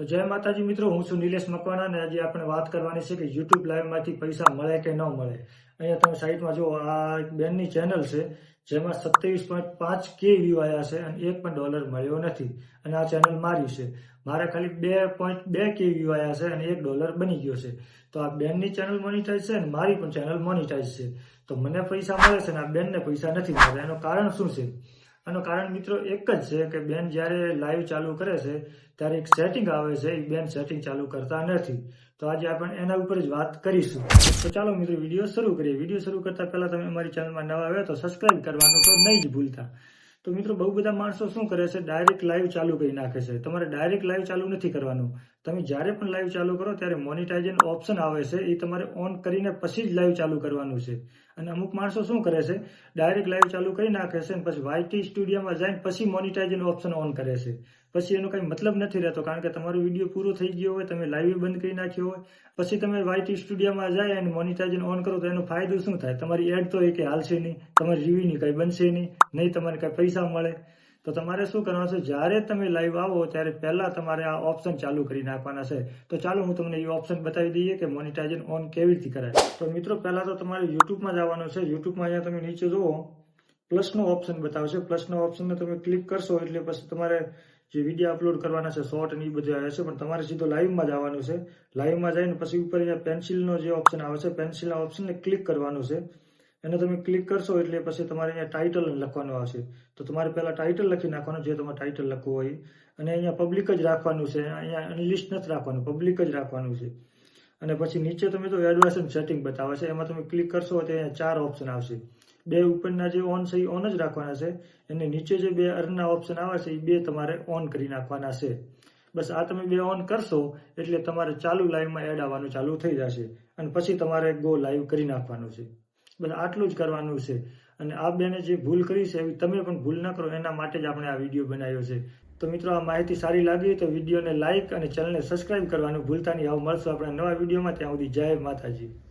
તો જય માતાજી મિત્રો, હું છું નિલેશ મકવાણા અને આજે આપણે વાત કરવાની છે કે યુટ્યુબ લાઈવમાંથી પૈસા મળે કે ન મળે. અહીંયા તમે સાઈડમાં જુઓ, આ એક બેનની ચેનલ છે, જેમાં સત્યાવીસ પોઈન્ટ પાંચ કે વ્યૂ આવ્યા છે અને એક પણ ડોલર મળ્યો નથી. અને આ ચેનલ મારી છે. મારે ખાલી બે પોઈન્ટ બે કે વ્યૂ આવ્યા છે અને એક ડોલર બની ગયો છે. તો આ બેનની ચેનલ મોનિટાઈઝ છે અને મારી પણ ચેનલ મોનિટાઈઝ છે. તો મને પૈસા મળે છે અને આ બેનને પૈસા નથી મળતા એનું કારણ શું છે? આનું કારણ મિત્રો એક જ છે કે બેન જ્યારે લાઈવ ચાલુ કરે છે, ત્યારે એક સેટિંગ આવે છે એ બેન સેટિંગ ચાલુ કરતા નથી. તો આજે આપણે એના ઉપર જ વાત કરીશું. તો ચાલો મિત્રો વીડિયો શરૂ કરીએ. વીડિયો શરૂ કરતા પહેલા તમે અમારી ચેનલમાં નવા આવ્યા તો સબસ્ક્રાઇબ કરવાનું તો નહીં જ ભૂલતા. તો મિત્રો બહુ બધા માણસો શું કરે છે? ડાયરેક્ટ લાઈવ ચાલુ કરી નાખે છે. તમારે ડાયરેક્ટ લાઈવ ચાલુ નથી કરવાનું. તમે જ્યારે પણ લાઈવ ચાલુ કરો ત્યારે મોનિટાઇઝન ઓપ્શન આવે છે. એ તમારે ઓન કરીને પછી જ લાઈવ ચાલુ કરવાનું છે. અને અમુક માણસો શું કરે છે? ડાયરેક્ટ લાઈવ ચાલુ કરી નાખે છે પછી વાયટી સ્ટુડિયોમાં જઈને પછી મોનિટાઇઝેશન ઓપ્શન ઓન કરે છે. પછી એનો કંઈ મતલબ નથી રહેતો કારણ કે તમારો વીડિયો પૂરો થઈ ગયો હોય, તમે લાઈવ બંધ કરી નાખ્યો હોય, પછી તમે વાયટી સ્ટુડિયોમાં જાય અને મોનિટાઇઝેશન ઓન કરો તો એનો ફાયદો શું થાય? તમારી એડ તો એ કે હાલશે નહીં, તમારી રિવ્યુની કંઈ બનશે નહીં નહીં તમારે કંઈ પૈસા મળે. તો તમારે શું કરવાનું છે? જ્યારે તમે લાઈવ આવો, ત્યારે પહેલા તમારે આ ઓપ્શન ચાલુ કરી નાખવાના છે. તો ચાલો હું તમને એ ઓપ્શન બતાવી દઈએ કે મોનિટાઇઝેશન ઓન કેવી રીતે કરાય. તો મિત્રો, પહેલા તો તમારે યુટ્યુબમાં જવાનું છે. યુટ્યુબમાં અહીંયા તમે નીચે જુઓ. પ્લસનો ઓપ્શન બતાવશે. પ્લસનો ઓપ્શનને તમે ક્લિક કરશો એટલે પછી તમારે જે વીડિયો અપલોડ કરવાના છે શોર્ટ અને એ બધું આવે છે. પણ તમારે સીધો લાઈવમાં જવાનું છે. લાઈવમાં જઈને પછી ઉપર અહીંયા પેન્સિલનો જે ઓપ્શન આવે છે પેન્સિલના ઓપ્શનને ક્લિક કરવાનું છે. એને તમે ક્લિક કરશો એટલે પછી તમારે અહીંયા ટાઇટલ લખવાનું આવશે. તો તમારે પહેલા ટાઇટલ લખી નાખવાનું, જે તમારે ટાઇટલ લખવું હોય. અને અહીંયા પબ્લિક જ રાખવાનું છે. અહીંયા અનલિસ્ટ નથી રાખવાનું પબ્લિક જ રાખવાનું છે. અને પછી નીચે તમે તો એડવાન્સ સેટિંગ બતાવે છે. એમાં તમે ક્લિક કરશો તો અહીંયા ચાર ઓપ્શન આવશે. બે ઉપરના જે ઓન છે એ ઓન જ રાખવાના છે. અને નીચે જે બે અરના ઓપ્શન આવે છે એ બે તમારે ઓન કરી નાખવાના છે. બસ આ તમે બે ઓન કરશો એટલે તમારે ચાલુ લાઈવમાં એડ આવવાનું ચાલુ થઈ જશે. અને પછી તમારે ગો લાઈવ કરી નાખવાનું છે. બસ આટલું જ કરવાનું છે. અને આ બેને જે ભૂલ કરી છે, એવી તમે પણ ભૂલ ન કરો, એના માટે જ આપણે આ વીડિયો બનાવ્યો છે. તો મિત્રો, આ માહિતી સારી લાગી તો વિડીયોને લાઇક અને ચેનલને સબસ્ક્રાઇબ કરવાનું ભૂલતા નહીં. આવું મળશું આપણા નવા વિડીયોમાં. ત્યાં સુધી જય માતાજી.